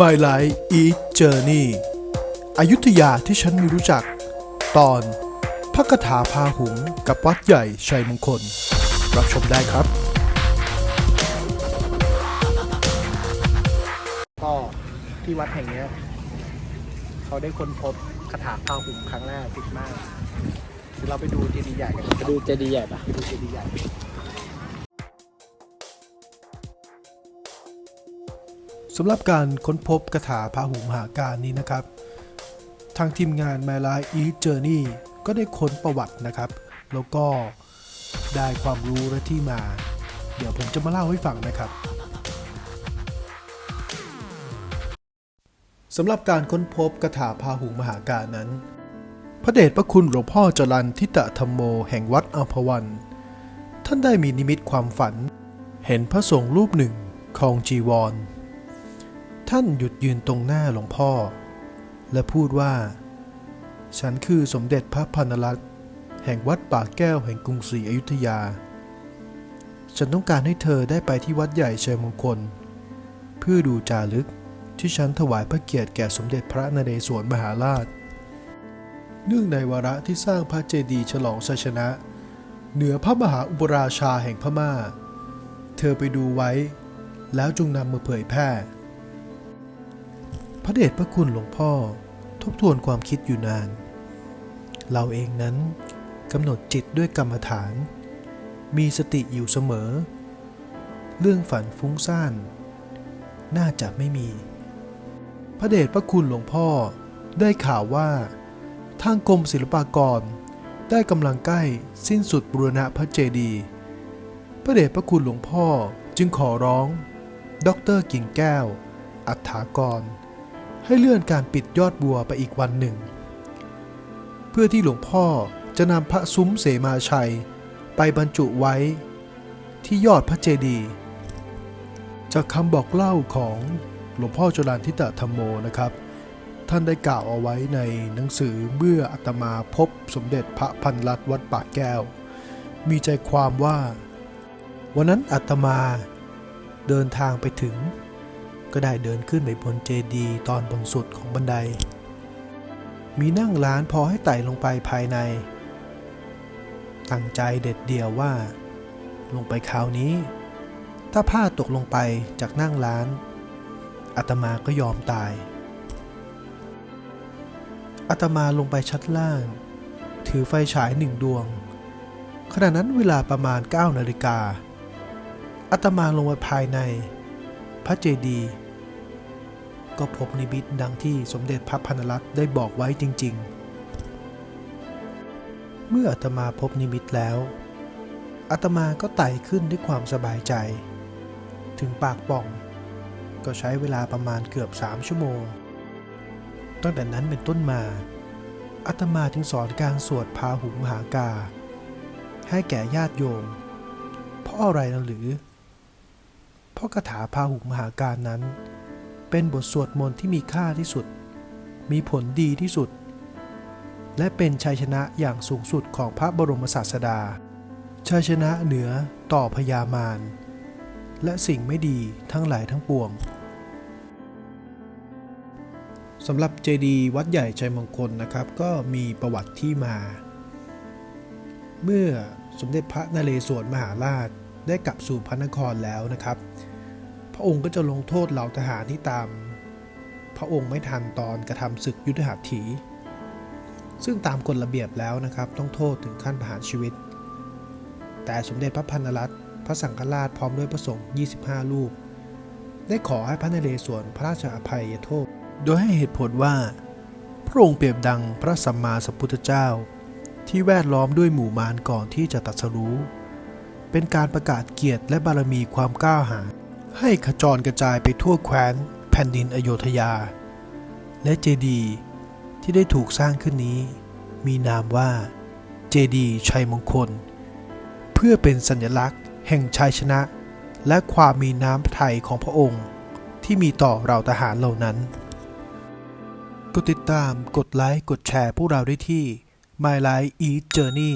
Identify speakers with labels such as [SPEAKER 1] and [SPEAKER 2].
[SPEAKER 1] My Life Eat Journey อยุธยาที่ฉันไม่รู้จัก ตอนพระคาถาพาหุงกับวัดใหญ่ชัยมงคล รับชมได้ครับ
[SPEAKER 2] ก็ที่วัดแห่งเนี้ยเขาได้ค้นพบคาถาพาหุงครั้งแรกติดมากเดี๋ยวเราไปดูเจดีย์ใหญ่กัน
[SPEAKER 3] ไปดูเจดีย์ใหญ่ปะ
[SPEAKER 2] ไปดูเจดีย์ใหญ่
[SPEAKER 1] สำหรับการค้นพบคาถาพาหุมหาการนี้นะครับ ทางทีมงาน My Life Eat Journey ก็ได้ค้นประวัตินะครับ แล้วก็ได้ความรู้และที่มา เดี๋ยวผมจะมาเล่าให้ฟังนะครับสำหรับการค้นพบคาถาพาหุงมหาการนั้น พระเดชพระคุณหลวงพ่อจรันทิตะธรรมโมแห่งวัดอัมพวัน ท่านได้มีนิมิตความฝัน เห็นพระสงฆ์รูปหนึ่งคองจีวร ท่านหยุดยืนตรงหน้าหลวงพ่อ และพูดว่า ฉันคือสมเด็จพระพันรัตน์แห่งวัดป่าแก้วแห่งกรุงศรีอยุธยา ฉันต้องการให้เธอได้ไปที่วัดใหญ่เชิงมงคล เพื่อดูจารึกที่ฉันถวายพระเกียรติแก่สมเด็จพระนเรศวรมหาราช เนื่องในวาระที่สร้างพระเจดีย์ฉลองชัยชนะ เหนือพระมหาอุปราชาแห่งพม่า เธอไปดูไว้ แล้วจงนำมาเผยแพร่ พระเดชพระคุณหลวงพ่อทบทวนความคิดอยู่นาน เราเองนั้นกำหนดจิตด้วยกรรมฐาน มีสติอยู่เสมอ เรื่องฝันฟุ้งซ่าน น่าจะไม่มี พระเดชพระคุณหลวงพ่อได้ข่าวว่า ทางกรมศิลปากร ได้กำลังใกล้สิ้นสุดบูรณะพระเจดีย์พระเดชพระคุณหลวงพ่อจึงขอร้องดอกเตอรกิ่งแก้ว อัฏฐากร ให้เลื่อนการปิดยอดบัวไปอีกวันหนึ่ง เพื่อที่หลวงพ่อจะนำพระซุ้มเสมาชัย ไปบรรจุไว้ ที่ยอดพระเจดีย์จากคำบอกเล่าของหลวงพ่อจรันทิตธรรมโมนะครับ ท่านได้กล่าวเอาไว้ในหนังสือเมื่ออาตมาพบสมเด็จพระพันรัตวัดปากแก้ว มีใจความว่า วันนั้นอาตมาเดินทางไปถึง ก็ได้เดินขึ้นไปบนเจดีย์ตอนบนสุดของบันได มีนั่งร้านพอให้ไต่ลงไปภายใน ตั้งใจเด็ดเดียวว่า ลงไปคราวนี้ ถ้าพลาตกลงไปจากนั่งร้านอาตมาก็ยอมตายอาตมาลงไปชั้นล่าง ถือไฟฉายหนึ่งดวง ขณะนั้นเวลาประมาณ9นาฬิกาอาตมาลงไปภายใน พระเจดีย์ ก็พบนิมิตดังที่สมเด็จพระพันรัตน์ได้บอกไว้จริง ๆ เมื่ออาตมาพบนิมิตแล้วอาตมาก็ไต่ขึ้นด้วยความสบายใจ ถึงปากป่อง ก็ใช้เวลาประมาณเกือบสามชั่วโมง ตั้งแต่นั้นเป็นต้นมาอาตมาจึงสอนการสวดพาหุงมหากา ให้แก่ญาติโยม เพราะอะไรนะหรือ เพราะคาถาพาหุงมหาการนั้น เป็นบทสวดมนต์ที่มีค่าที่สุด มีผลดีที่สุด และเป็นชัยชนะอย่างสูงสุดของพระบรมศาสดา ชัยชนะเหนือต่อพยามาร และสิ่งไม่ดีทั้งหลายทั้งปวงสำหรับเจดีย์วัดใหญ่ชัยมงคลนะครับ ก็มีประวัติที่มา เมื่อสมเด็จพระนเรศวรมหาราชได้กลับสู่พระนครแล้วนะครับ พระองค์ก็จะลงโทษเหล่าทหารที่ตาม พระองค์ไม่ทันตอนกระทำศึกยุทธหัตถี ซึ่งตามกฎระเบียบแล้วนะครับ ต้องโทษถึงขั้นประหารชีวิต แต่สมเด็จพระพันรัตน์พระสังฆราชพร้อมด้วยพระสงฆ์ 25 รูป ได้ขอให้พระนเรศวรพระราชอภัยโทษ โดยให้เหตุผลว่า พระองค์เปรียบดังพระสัมมาสัมพุทธเจ้า ที่แวดล้อมด้วยหมู่มารก่อนที่จะตรัสรู้ เป็นการประกาศเกียรติและบารมีความกล้าหาญ ให้ขจรกระจายไปทั่วแคว้นแผ่นดินอโยธยา และเจดีย์ที่ได้ถูกสร้างขึ้นนี้ มีนามว่า เจดีย์ชัยมงคล เพื่อเป็นสัญลักษณ์ แห่งชัยชนะ และความมีน้ำพระทัยของพระองค์ ที่มีต่อเราทหารเหล่านั้น กดติดตามกดไลค์ กดแชร์พวกเราได้ที่ My Life Eat Journey